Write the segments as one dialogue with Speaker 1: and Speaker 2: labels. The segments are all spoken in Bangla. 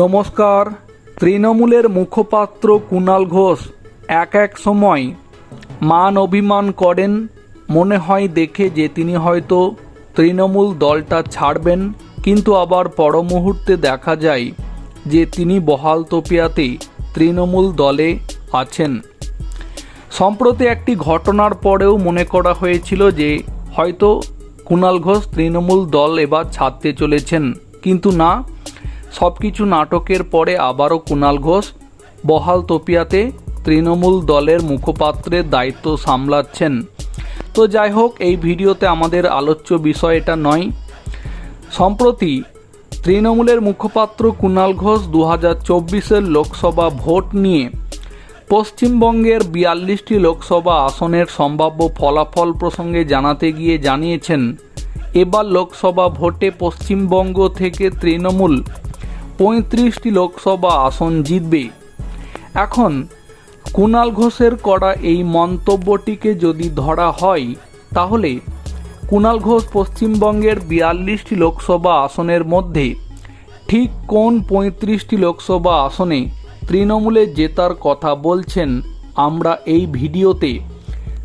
Speaker 1: নমস্কার। তৃণমূলের মুখপাত্র কুণাল ঘোষ, এক এক সময় মান অভিমান করেন। মনে হয় দেখে যে তিনি হয়তো তৃণমূল দলটা ছাড়বেন, কিন্তু আবার পর মুহূর্তে দেখা যায় যে তিনি বহাল তপিয়াতে তৃণমূল দলে আছেন। সম্প্রতি একটি ঘটনার পরেও মনে করা হয়েছিল যে হয়তো কুণাল ঘোষ তৃণমূল দল এবার ছাড়তে চলেছেন, কিন্তু না। সব কিছু নাটকের পরে আবারও কুণাল ঘোষ, বহাল তপিয়াতে তৃণমূল দলের মুখপাত্রের দায়িত্ব সামলাচ্ছেন। তো যাই হোক, এই ভিডিওতে আমাদের আলোচ্য বিষয় এটা নয়। সম্প্রতি তৃণমূলের মুখপাত্র কুণাল ঘোষ দু হাজার চব্বিশের লোকসভা ভোট নিয়ে পশ্চিমবঙ্গের বিয়াল্লিশটি লোকসভা আসনের সম্ভাব্য ফলাফল প্রসঙ্গে জানাতে গিয়ে জানিয়েছেন, এবার লোকসভা ভোটে পশ্চিমবঙ্গ থেকে তৃণমূল পঁয়ত্রিশটি লোকসভা আসন জিতবে। এখন, কুণাল ঘোষের করা এই মন্তব্যটিকে যদি ধরা হয়, তাহলে কুণাল ঘোষ পশ্চিমবঙ্গের বিয়াল্লিশটি লোকসভা আসনের মধ্যে ঠিক কোন পঁয়ত্রিশটি লোকসভা আসনে তৃণমূলে জেতার কথা বলছেন আমরা এই ভিডিওতে,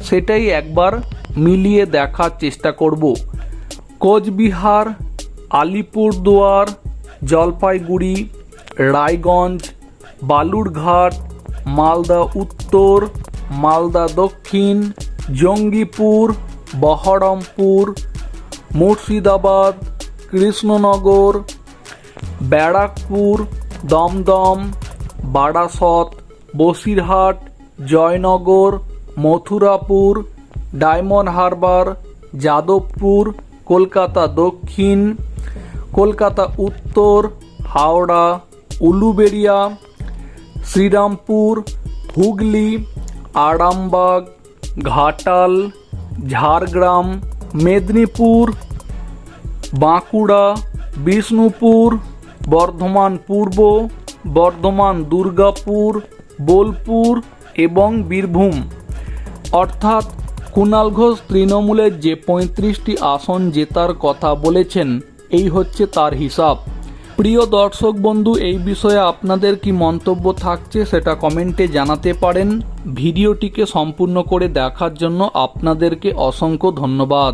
Speaker 1: সেটাই একবার মিলিয়ে দেখার চেষ্টা করব। কোচবিহার, আলিপুরদুয়ার জলপাইগুড়ি, রায়গঞ্জ, বালুরঘাট, মালদা উত্তর, মালদা দক্ষিণ, জঙ্গিপুর, বহরমপুর, মুর্শিদাবাদ, কৃষ্ণনগর, ব্যারাকপুর, দমদম, বারাসত, বসিরহাট, জয়নগর, মথুরাপুর, ডায়মন্ড হারবার, যাদবপুর, কলকাতা দক্ষিণ কলকাতা, উত্তর, হাওড়া, উলুবেড়িয়া, শ্রীরামপুর, হুগলি, আরামবাগ, ঘাটাল, ঝাড়গ্রাম, মেদিনীপুর, বাঁকুড়া, বিষ্ণুপুর, বর্ধমান পূর্ব, বর্ধমান দুর্গাপুর, বোলপুর এবং বীরভূম। অর্থাৎ কুণাল ঘোষ তৃণমূলের যে পঁয়ত্রিশটি আসন জেতার কথা বলেছেন এই হচ্ছে তার হিসাব। প্রিয় দর্শক বন্ধু, এই বিষয়ে আপনাদের কি মন্তব্য থাকছে সেটা কমেন্টে জানাতে পারেন। ভিডিওটিকে সম্পূর্ণ করে দেখার জন্য আপনাদেরকে অসংখ্য ধন্যবাদ।